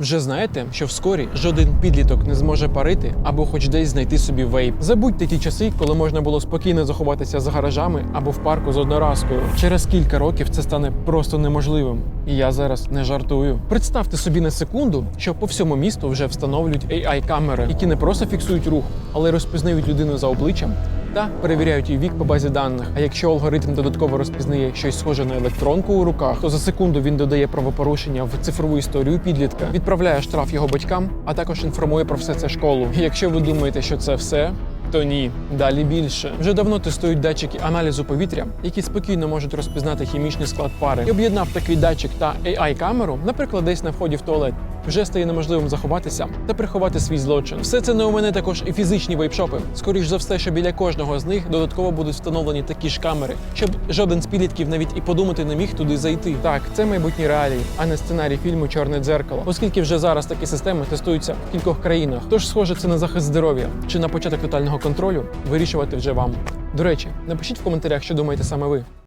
Вже знаєте, що вскорі жоден підліток не зможе парити або хоч десь знайти собі вейп. Забудьте ті часи, коли можна було спокійно заховатися за гаражами або в парку з одноразкою. Через кілька років це стане просто неможливим. І я зараз не жартую. Представте собі на секунду, що по всьому місту вже встановлюють AI-камери, які не просто фіксують рух, але й розпізнають людину за обличчям та перевіряють її вік по базі даних. А якщо алгоритм додатково розпізнає щось схоже на електронку у руках, то за секунду він додає правопорушення в цифрову історію підлітка, відправляє штраф його батькам, а також інформує про все це школу. І якщо ви думаєте, що це все. То ні, далі більше. Вже давно тестують датчики аналізу повітря, які спокійно можуть розпізнати хімічний склад пари. І об'єднав такий датчик та AI-камеру, наприклад, десь на вході в туалет. Вже стає неможливим заховатися та приховати свій злочин. Все це не у мене також і фізичні вейпшопи. Скоріш за все, що біля кожного з них додатково будуть встановлені такі ж камери, щоб жоден з підлітків навіть і подумати не міг туди зайти. Так, це майбутні реалії, а не сценарій фільму Чорне дзеркало, оскільки вже зараз такі системи тестуються в кількох країнах. Тож, схоже, це на захист здоров'я чи на початок тотального контролю вирішувати вже вам. До речі, напишіть в коментарях, що думаєте саме ви.